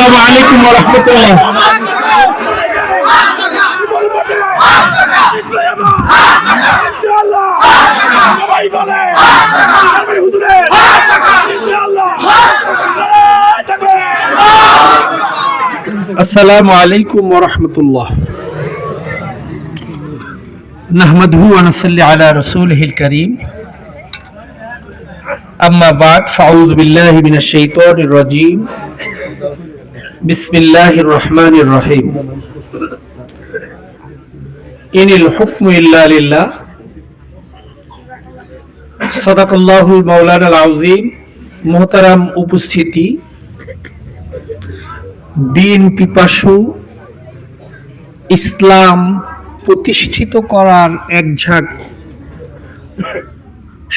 আসসালামু আলাইকুম ওয়া রাহমাতুল্লাহ আসসালামু আলাইকুম ওয়া রাহমাতুল্লাহ نحمده ونصلي على رسوله الكريم أما بعد فأعوذ بالله من الشيطان الرجيم বিসমিল্লাহ রহমান রহিম ইনিল হুকম ইল্লা সদাকুল্লাহুল মৌলানা আউজিম মোহতারাম উপস্থিতি। দিন পিপাসু। ইসলাম প্রতিষ্ঠিত করার এক ঝাঁক।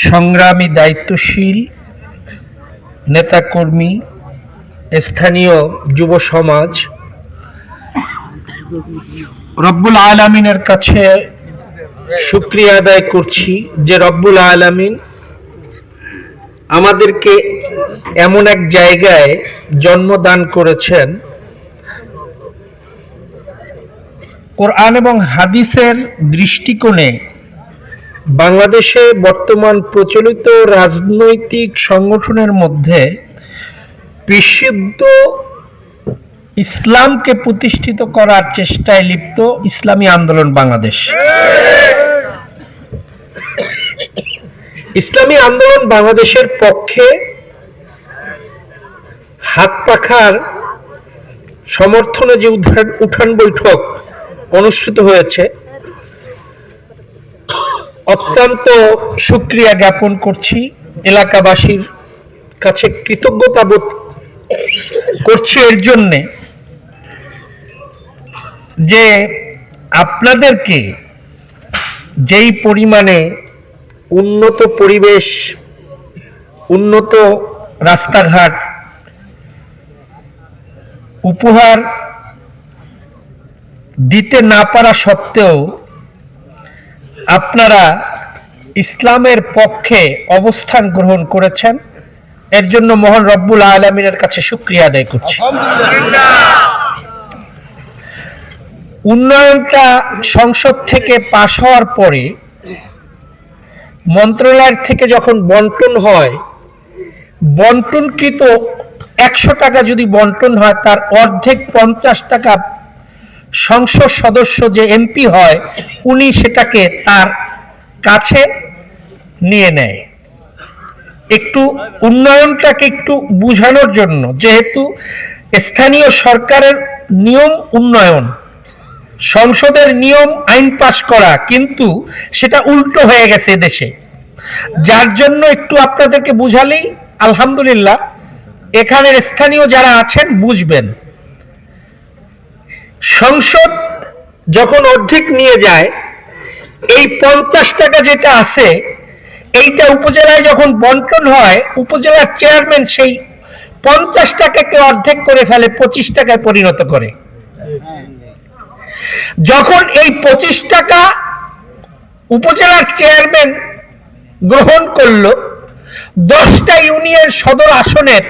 সংগ্রামী দায়িত্বশীল। নেতাকর্মী। স্থানীয় যুব সমাজ রব্বুল আলমিনের কাছে শুক্রিয়া আদায় করছি যে রব্বুল আলমিন আমাদেরকে এমন এক জায়গায় জন্মদান করেছেন। কোরআন এবং হাদিসের দৃষ্টিকোণে বাংলাদেশে বর্তমান প্রচলিত রাজনৈতিক সংগঠনের মধ্যে বিশুদ্ধ ইসলামকে প্রতিষ্ঠিত করার চেষ্টায় লিপ্ত ইসলামী আন্দোলন বাংলাদেশ। ইসলামী আন্দোলন বাংলাদেশের পক্ষে হাত পাখার সমর্থনে যে উঠান উঠান বৈঠক অনুষ্ঠিত হয়েছে, অত্যন্ত সুক্রিয়া জ্ঞাপন করছি। এলাকাবাসীর কাছে কৃতজ্ঞতা বোধ করছি এর জন্যে যে আপনাদেরকে যেই পরিমাণে উন্নত পরিবেশ, উন্নত রাস্তাঘাট উপহার দিতে না পারা সত্ত্বেও আপনারা ইসলামের পক্ষে অবস্থান গ্রহণ করেছেন। এর জন্য মোহন রব্বুল আলমিনের কাছে শুক্রিয়া আদায় করছি। উন্নয়নটা সংসদ থেকে পাশ হওয়ার পরে মন্ত্রণালয়ের থেকে যখন বন্টন হয় বন্টনকৃত একশো টাকা যদি বন্টন হয় তার অর্ধেক পঞ্চাশ টাকা সংসদ সদস্য যে এমপি হয় উনি সেটাকে তার কাছে নিয়ে নেয়। একটু উন্নয়নটাকে একটু বুঝানোর জন্য, যেহেতু স্থানীয় সরকারের নিয়ম উন্নয়ন, সংসদের নিয়ম আইন পাশ করা, কিন্তু সেটা উল্টো হয়ে গেছে দেশে। যার জন্য একটু আপনাদেরকে বুঝালেই আলহামদুলিল্লাহ, এখানের স্থানীয় যারা আছেন বুঝবেন। সংসদ যখন অর্ধেক নিয়ে যায়, এই পঞ্চাশ টাকা যেটা আছে এইটা উপজেলায় যখন বন্টন হয়, উপজেলার চেয়ারম্যান সেই পঞ্চাশ টাকাকে অর্ধেক করে ফেলে পঁচিশ টাকায় পরিণত করে। যখন এই পঁচিশ টাকা উপজেলার চেয়ারম্যান গ্রহণ করল, দশটা ইউনিয়ন সদর আসনের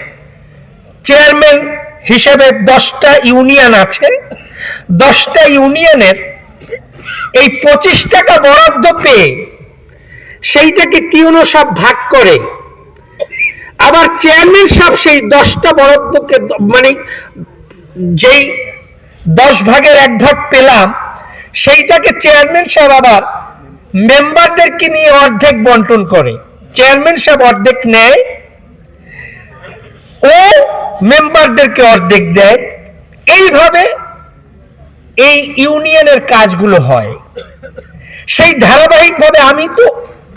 চেয়ারম্যান হিসেবে দশটা ইউনিয়ন আছে। দশটা ইউনিয়নের এই পঁচিশ টাকা বরাদ্দ পেয়ে সেইটাকে টিউনো সব ভাগ করে। আবার চেয়ারম্যান সব সেই দশটা বরাদ্দকে মানে যেই দশ ভাগের এক ভাগ পেলাম, সেইটাকে চেয়ারম্যান সাহেব আবার মেম্বারদেরকে নিয়ে অর্ধেক বন্টন করে। চেয়ারম্যান সাহেব অর্ধেক নেয়, ও মেম্বারদেরকে অর্ধেক দেয়। এইভাবে এই ইউনিয়নের কাজগুলো হয়। সেই ধারাবাহিকভাবে আমি তো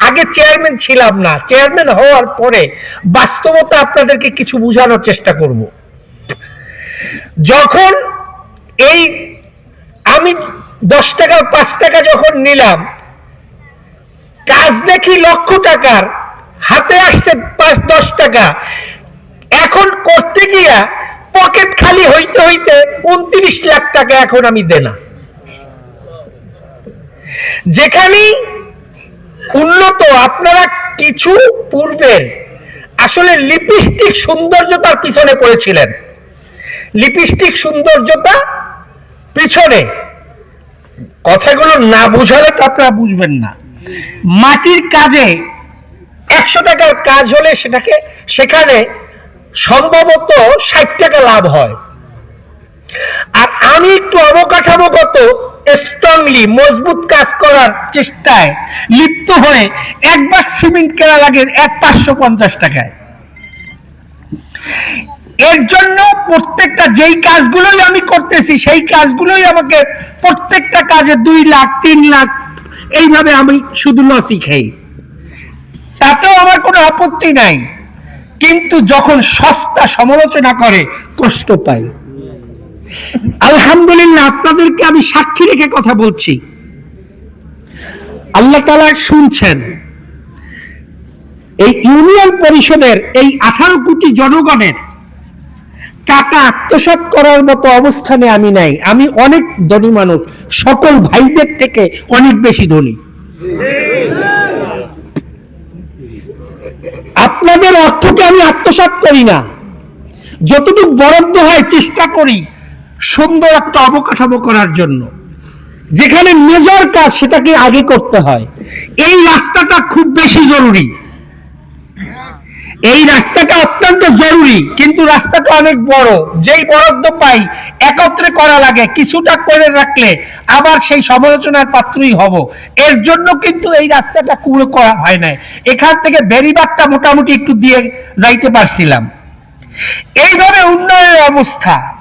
আগে চেয়ারম্যান ছিলাম না। চেয়ারম্যান হওয়ার পরে বাস্তবতা আপনাদেরকে কিছু বোঝানোর চেষ্টা করব। যখন এই আমি দশ টাকা, পাঁচ টাকা যখন নিলাম, কাজ দেখি লক্ষ টাকার, হাতে আসছে পাঁচ, দশ টাকা। এখন করতে গিয়া পকেট খালি হইতে হইতে উনত্রিশ লাখ টাকা এখন আমি দেনা। যেখানেই উন্নত, আপনারা কিছু পূর্বে আসলে লিপস্টিক সৌন্দর্যতার পিছনে পড়েছিলেন। লিপস্টিক সৌন্দর্যতা পিছনে। কথাগুলো না বুঝালে তো আপনারা বুঝবেন না। মাটির কাজে একশো টাকার কাজ হলে সেটাকে, সেখানে সম্ভবত ষাট টাকা লাভ হয়। আর আমি একটু অবকাঠামোগত স্ট্রংলি মজবুত কাজ করার চেষ্টায় লিপ্ত হয়ে একবার সিমেন্ট কেনা লাগে এক পাঁচশো পঞ্চাশ টাকায়। এর জন্য প্রত্যেকটা যেই কাজগুলোই আমি করতেছি, সেই কাজগুলোই আমাকে প্রত্যেকটা কাজে দুই লাখ, তিন লাখ, এইভাবে আমি শুধু লসই খাই। তাতেও আমার কোনো আপত্তি নাই। কিন্তু যখন সস্তা সমালোচনা করে, কষ্ট পাই। আলহামদুলিল্লাহ, আপনাদেরকে আমি সাক্ষী রেখে কথা বলছি। আল্লাহ তালা শুনছেন, এই ইউনিয়ন পরিষদের এই আঠারো কোটি জনগণের টাকা আত্মসাৎ করার মতো অবস্থানে আমি নাই। আমি অনেক ধনী মানুষ, সকল ভাইদের থেকে অনেক বেশি ধনী। আপনাদের অর্থকে আমি আত্মসাৎ করি না। যতটুকু বরাদ্দ হয় চেষ্টা করি। সুন্দর একটা অবকাঠামো করার জন্য। যেখানে মেজর কাজ সেটাকে আগে করতে হয়। এই রাস্তাটা খুব বেশি জরুরি। এই রাস্তাটা অত্যন্ত জরুরি, কিন্তু রাস্তাটা অনেক বড়। যেই বরাদ্দ পাই একত্রে করা লাগে, কিছুটা করে রাখলে আবার সেই সমালোচনার পাত্রই হব। এর জন্য কিন্তু এই রাস্তাটা পুরো করা হয় নাই। এখান থেকে বেরিবারটা মোটামুটি একটু দিয়ে যাইতে পারছিলাম। এইভাবে উন্নয়নের অবস্থা।